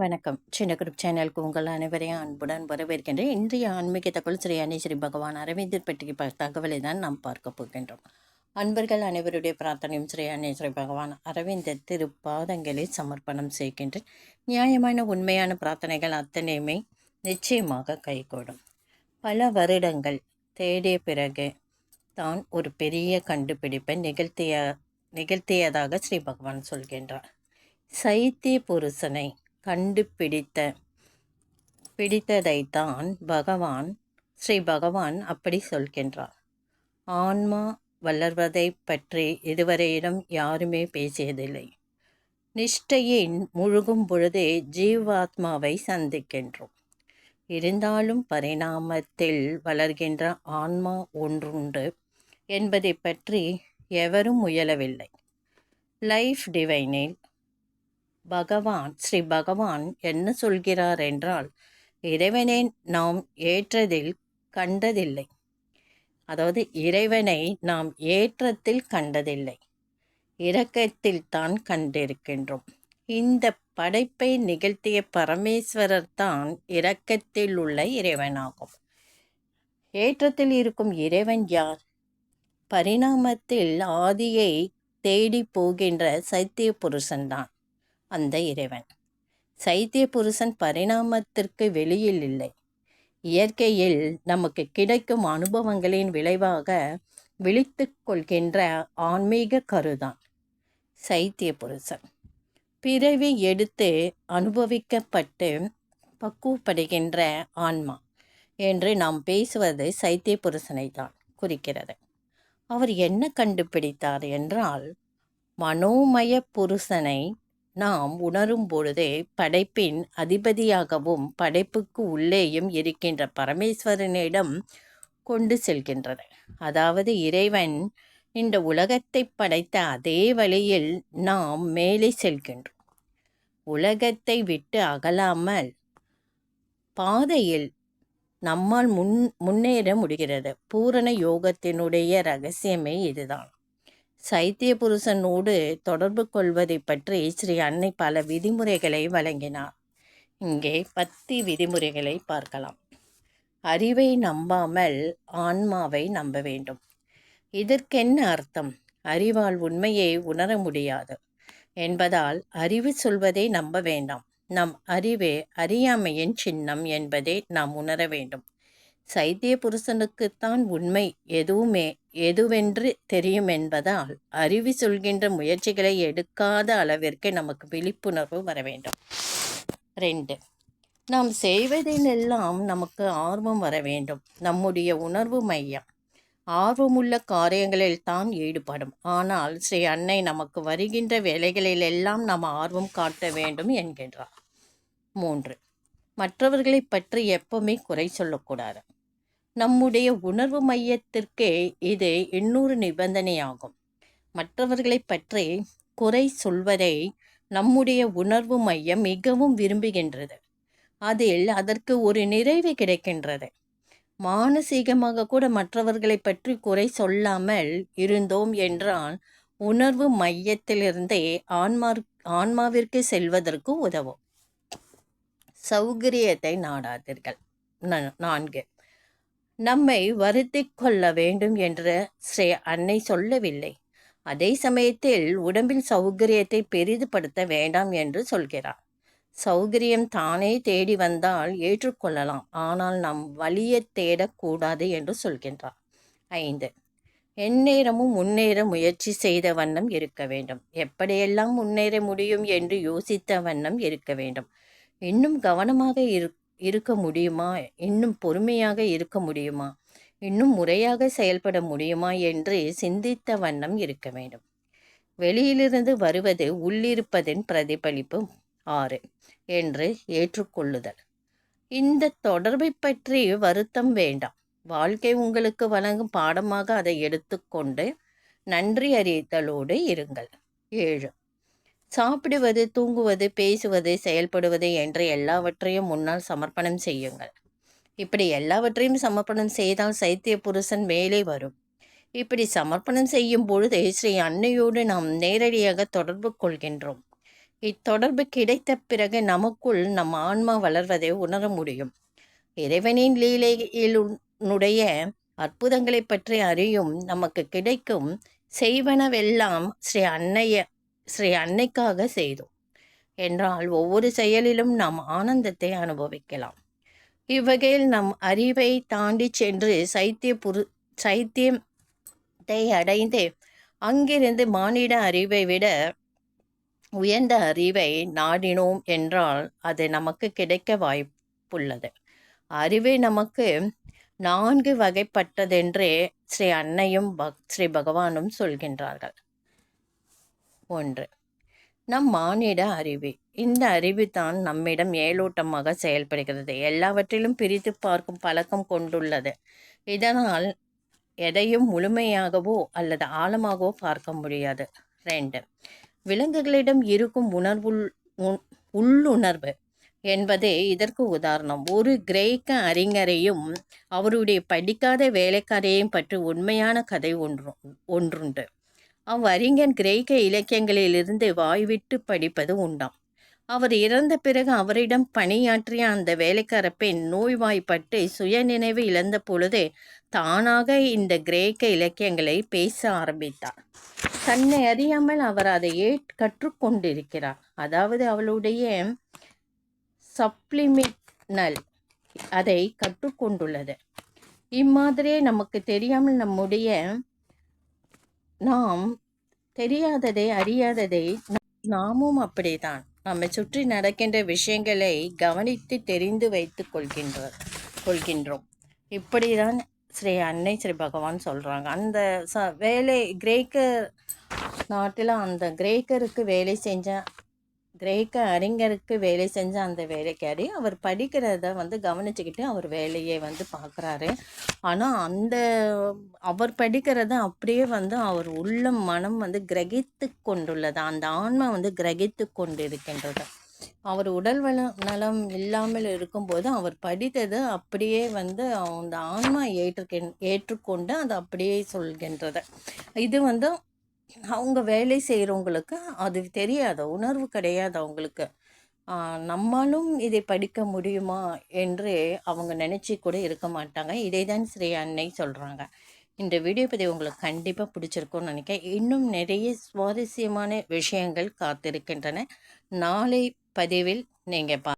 வணக்கம். சின்ன குரூப் சேனலுக்கு உங்கள் அனைவரையும் அன்புடன் வரவேற்கின்றேன். இன்றைய ஆன்மீக தகவல் ஸ்ரீ அன்னை ஸ்ரீ பகவான் அரவிந்தர் பற்றி ப- தகவலை தான் நாம் பார்க்க போகின்றோம். அன்பர்கள் அனைவருடைய பிரார்த்தனையும் ஸ்ரீ அன்னை ஸ்ரீ பகவான் அரவிந்தர் திருப்பாதங்களை சமர்ப்பணம் செய்கின்றேன். நியாயமான உண்மையான பிரார்த்தனைகள் அத்தனையுமே நிச்சயமாக கைகூடும். பல வருடங்கள் தேடிய பிறகு தான் ஒரு பெரிய கண்டுபிடிப்பை நிகழ்த்திய நிகழ்த்தியதாக ஸ்ரீ பகவான் சொல்கின்றார். சைத்திய புருஷனை கண்டுபிடித்த பிடித்ததைத்தான் பகவான் ஸ்ரீ பகவான் அப்படி சொல்கின்றார். ஆன்மா வளர்வதை பற்றி இதுவரையிடம் யாருமே பேசியதில்லை. நிஷ்டையின் முழுகும் பொழுதே ஜீவாத்மாவை சந்திக்கின்றோம். இருந்தாலும் பரிணாமத்தில் வளர்கின்ற ஆன்மா ஒன்றுண்டு என்பதை பற்றி எவரும் முயலவில்லை. லைஃப் டிவைனில் பகவான் ஸ்ரீ பகவான் என்ன சொல்கிறார் என்றால் இறைவனை நாம் ஏற்றதில் கண்டதில்லை. அதாவது இறைவனை நாம் ஏற்றத்தில் கண்டதில்லை. இரக்கத்தில் தான் கண்டிருக்கின்றோம். இந்த படைப்பை நிகழ்த்திய பரமேஸ்வரர் தான் இரக்கத்தில் உள்ள இறைவனாகும். ஏற்றத்தில் இருக்கும் இறைவன் யார்? பரிணாமத்தில் ஆதியை தேடி போகின்ற சைத்திய புருஷன்தான். அந்த இறைவன். சைத்திய புருஷன் பரிணாமத்திற்கு வெளியில் இல்லை. இயற்கையில் நமக்கு கிடைக்கும் அனுபவங்களின் விளைவாக விழித்து கொள்கின்ற ஆன்மீக கருதான் சைத்திய புருஷன். பிறவி எடுத்து அனுபவிக்கப்பட்டு பக்குவப்படுகின்ற ஆன்மா என்று நாம் பேசுவது சைத்திய புருஷனை தான் குறிக்கிறது. அவர் என்ன கண்டுபிடித்தார் என்றால் மனோமய புருஷனை நாம் உணரும் பொழுதே படைப்பின் அதிபதியாகவும் படைப்புக்கு உள்ளேயும் இருக்கின்ற பரமேஸ்வரனிடம் கொண்டு செல்கின்றது. அதாவது இறைவன் இந்த உலகத்தை படைத்த அதே வழியில் நாம் மேலே செல்கின்றோம். உலகத்தை விட்டு அகலாமல் பாதையில் நம்மால் முன் முன்னேற முடிகிறது. பூரண யோகத்தினுடைய ரகசியமே இதுதான். சைத்திய புருஷனோடு தொடர்பு கொள்வதை பற்றி ஸ்ரீ அன்னை பல விதிமுறைகளை வழங்கினார். இங்கே பத்தி விதிமுறைகளை பார்க்கலாம். அறிவை நம்பாமல் ஆன்மாவை நம்ப வேண்டும். இதற்கென்ன அர்த்தம்? அறிவால் உண்மையை உணர முடியாது. என்பதால் அறிவு சொல்வதை நம்ப வேண்டாம். நம் அறிவே அறியாமையின் சின்னம் என்பதை நாம் உணர வேண்டும். சைத்திய புருஷனுக்குத்தான் உண்மை எதுவுமே எதுவென்று தெரியும் என்பதால் அறிவு சொல்கின்ற முயற்சிகளை எடுக்காத அளவிற்கு நமக்கு விழிப்புணர்வு வர வேண்டும். ரெண்டு நாம் செய்வதிலெல்லாம் நமக்கு ஆர்வம் வர வேண்டும். நம்முடைய உணர்வு மையம். ஆர்வமுள்ள காரியங்களில் தான் ஈடுபடும். ஆனால் ஸ்ரீ அன்னை நமக்கு வருகின்ற வேலைகளில் எல்லாம் நாம் ஆர்வம் காட்ட வேண்டும் என்கின்றார். மூன்று மற்றவர்களை பற்றி எப்பவுமே குறை சொல்லக்கூடாது. நம்முடைய உணர்வு மையத்திற்கே இது இன்னொரு நிபந்தனையாகும். மற்றவர்களை பற்றி குறை சொல்வதை நம்முடைய உணர்வு மையம் மிகவும் விரும்புகின்றது. அதில் அதற்கு ஒரு நிறைவு கிடைக்கின்றது. மானசீகமாக கூட மற்றவர்களை பற்றி குறை சொல்லாமல் இருந்தோம் என்றால் உணர்வு மையத்திலிருந்தே ஆன்மா ஆன்மாவிற்கு செல்வதற்கு உதவும். சௌகரியத்தை நாடாதீர்கள். நான்கு. நம்மை வருத்தி கொள்ள வேண்டும் என்று ஸ்ரீ அன்னை சொல்லவில்லை. அதே சமயத்தில் உடம்பில் சௌகரியத்தை பெரிதுபடுத்த வேண்டாம் என்று சொல்கிறார். சௌகரியம் தானே தேடி வந்தால் ஏற்றுக்கொள்ளலாம். ஆனால் நம் வழியை தேடக்கூடாது என்று சொல்கின்றார். ஐந்து. எந்நேரமும் முன்னேற முயற்சி செய்த வண்ணம் இருக்க வேண்டும். எப்படியெல்லாம் முன்னேற முடியும் என்று யோசித்த வண்ணம் இருக்க வேண்டும். இன்னும் கவனமாக இரு இருக்க முடியுமா? இன்னும் பொறுமையாக இருக்க முடியுமா? இன்னும் முறையாக செயல்பட முடியுமா? என்று சிந்தித்த வண்ணம் இருக்க வேண்டும். வெளியிலிருந்து வருவது உள்ளிருப்பதின் பிரதிபலிப்பு ஆறு என்று ஏற்றுக்கொள்ளுதல். இந்த தொடர்பை பற்றி வருத்தம் வேண்டாம். வாழ்க்கை உங்களுக்கு வழங்கும் பாடமாக அதை எடுத்துக்கொண்டு நன்றி அறிதலோடு இருங்கள். ஏழு சாப்பிடுவது தூங்குவது பேசுவது செயல்படுவது என்று எல்லாவற்றையும் முன்னால் சமர்ப்பணம் செய்யுங்கள். இப்படி எல்லாவற்றையும் சமர்ப்பணம் செய்தால் சைத்திய புருஷன் மேலே வரும். இப்படி சமர்ப்பணம் செய்யும் பொழுது ஸ்ரீ அன்னையோடு நாம் நேரடியாக தொடர்பு கொள்கின்றோம். இத்தொடர்பு கிடைத்த பிறகு நமக்குள் நம் ஆன்மா வளர்வதை உணர முடியும். இறைவனின் லீலையிலுடைய அற்புதங்களை பற்றி அறியும் நமக்கு கிடைக்கும் செய்வனவெல்லாம் ஸ்ரீ அன்னைய ஸ்ரீ அன்னைக்காக செய்தோம். என்றால் ஒவ்வொரு செயலிலும் நாம் ஆனந்தத்தை அனுபவிக்கலாம். இவ்வகையில் நம் அறிவை தாண்டி சென்று சைத்திய புரு சைத்தியத்தை அடைந்து அங்கிருந்து மானிட அறிவை விட உயர்ந்த அறிவை நாடினோம் என்றால் அது நமக்கு கிடைக்க வாய்ப்புள்ளது. அறிவு நமக்கு நான்கு வகைப்பட்டதென்றே ஸ்ரீ அன்னையும் பக் ஸ்ரீ பகவானும் சொல்கின்றார்கள். ஒன்று. நம் மானிட அறிவு. இந்த அறிவு தான் நம்மிடம் ஏலோட்டமாக செயல்படுகிறது. எல்லாவற்றிலும் பிரித்து பார்க்கும் பழக்கம் கொண்டுள்ளது. இதனால் எதையும் முழுமையாகவோ அல்லது ஆழமாகவோ பார்க்க முடியாது. ரெண்டு. விலங்குகளிடம் இருக்கும் உணர்வுள் உள்ளுணர்வு என்பதே இதற்கு உதாரணம். ஒரு கிரேக்க அறிஞரையும் அவருடைய படிக்காத வேலைக்காரையும் பற்றி உண்மையான கதை ஒன்று ஒன்றுண்டு. அவ்வறிஞன் கிரேக்க இலக்கியங்களிலிருந்து வாய்விட்டு படிப்பது உண்டாம். அவர் இறந்த பிறகு அவரிடம் பணியாற்றிய அந்த வேலைக்கார பெண் நோய்வாய்ப்பட்டு சுயநினைவு இழந்த பொழுது தானாக இந்த கிரேக்க இலக்கியங்களை பேச ஆரம்பித்தார் தன்னை அறியாமல் அவர் அதை ஏ கற்றுக்கொண்டிருக்கிறார். அதாவது அவளுடைய சப்ளிமினல் அதை கற்றுக்கொண்டுள்ளது. இம்மாதிரியே நமக்கு தெரியாமல் நம்முடைய நாம் தெரியாததை அறியாததை நாமும் அப்படிதான் நம்மை சுற்றி நடக்கின்ற விஷயங்களை கவனித்து தெரிந்து வைத்து கொள்கின்ற கொள்கின்றோம். இப்படிதான் ஸ்ரீ அன்னை ஸ்ரீ பகவான் சொல்கிறாங்க அந்த ச வேலை கிரேக்க நாட்டில் அந்த கிரேக்கருக்கு வேலை செஞ்ச கிரேக்க அறிஞருக்கு வேலை செஞ்ச அந்த வேலைக்காரி அவர் படிக்கிறத வந்து கவனிச்சுக்கிட்டு அவர் வேலையை வந்து பார்க்குறாரு ஆனால் அந்த அவர் படிக்கிறத அப்படியே வந்து அவர் உள்ள மனம் வந்து கிரகித்து கொண்டுள்ளது. அந்த ஆன்மா வந்து கிரகித்து கொண்டு இருக்கின்றது அவர் உடல் வளம் நலம் இல்லாமல் இருக்கும்போது அவர் படித்தது அப்படியே வந்து அந்த ஆன்மா ஏற்றுக்கெண் ஏற்றுக்கொண்டு அது அப்படியே சொல்கின்றது. இது வந்து அவங்க வேலை செய்கிறவங்களுக்கு அது தெரியாது? உணர்வு கிடையாது அவங்களுக்கு? நம்மளும் இதை படிக்க முடியுமா என்று அவங்க நினச்சி கூட இருக்க மாட்டாங்க. இதை தான் ஸ்ரீ அன்னை சொல்கிறாங்க இந்த வீடியோ பதிவு உங்களுக்கு கண்டிப்பாக பிடிச்சிருக்கும்னு நினைக்கிறேன். இன்னும் நிறைய சுவாரஸ்யமான விஷயங்கள் காத்திருக்கின்றன. நாளை பதிவில் நீங்கள் பா